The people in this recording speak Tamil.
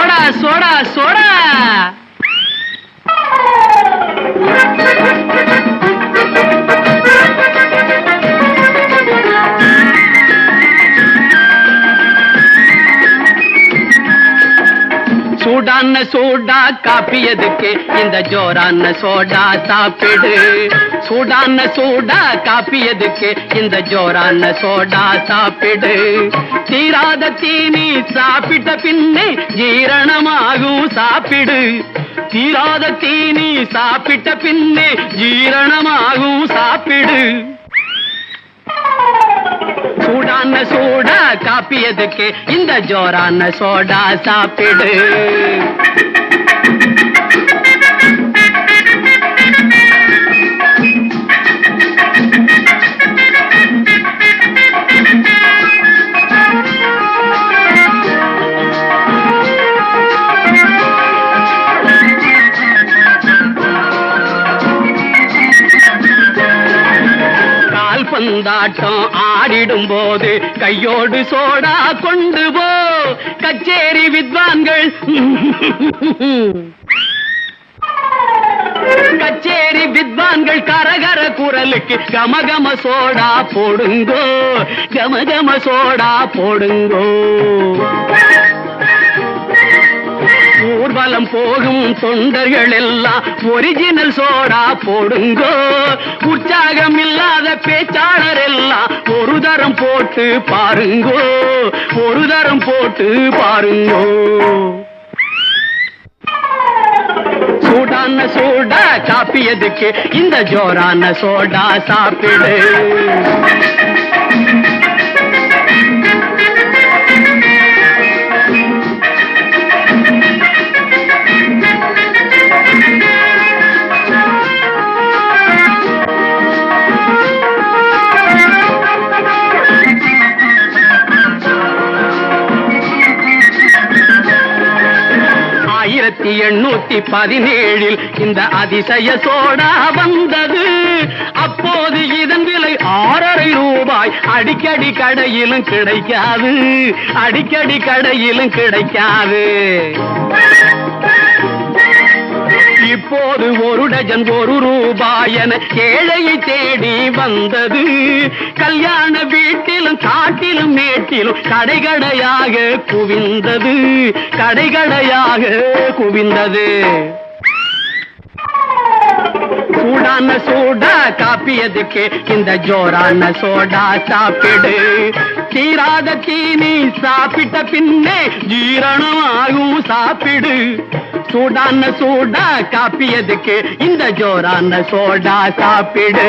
Soda soda soda. சூடான சூடா காப்பி எதுக்கு? இந்த ஜோரான சோடா சாப்பிடு. சூடான சூடா காப்பி எதுக்கு? இந்த ஜோரான சோடா சாப்பிடு. தீராத தீனி சாப்பிட்ட பின்னே ஜீரணமாகும் சாப்பிடு. தீராத தீனி சாப்பிட்ட பின்னே ஜீரணமாகும் சாப்பிடு. சூடான சூட காப்பி எதுக்கு இந்த ஜோரான சோடா சாப்பிடு. பந்தாட்டம் ஆடிடும் போது கையோடு சோடா கொண்டு போ. கச்சேரி வித்வான்கள். கச்சேரி வித்வான்கள் கரகர குரலுக்கு கமகம சோடா போடுங்கோ. கமகம சோடா போடுங்கோ. ஊர்வலம் போகும் தொண்டர்கள் எல்லாம் ஒரிஜினல் சோடா போடுங்கோ. உற்சாகம் இல்லாத பேச்சாளர் எல்லாம் ஒரு தரம் போட்டு பாருங்கோ. ஒரு தரம் போட்டு பாருங்கோ. சூடான சோடா சாப்பியதுக்கு இந்த ஜோரான சோடா சாப்பிடு. ஆயிரத்தி எண்ணூத்தி பதினேழில் இந்த அதிசய சோடா வந்தது. அப்போது இதன் விலை ஆறரை ரூபாய். அடிக்கடி கடையிலும் கிடைக்காது. அடிக்கடி கடையிலும் கிடைக்காது. இப்போது ஒரு டஜன் ஒரு ரூபாய் என ஏழையை தேடி வந்தது. கல்யாண வீட்டிலும் காட்டு காட்டிலும் மேட்டிலும் கடைகடையாக குவிந்தது. கடைகடையாக குவிந்தது. சூடான சோடா காப்பியதுக்கு இந்த ஜோரான சோடா சாப்பிடு. தீராத தீனி சாப்பிட்ட பின்னே ஜீரணமாகும் சாப்பிடு. சூடான சூடா காப்பியதுக்கு இந்த ஜோரான சோடா சாப்பிடு.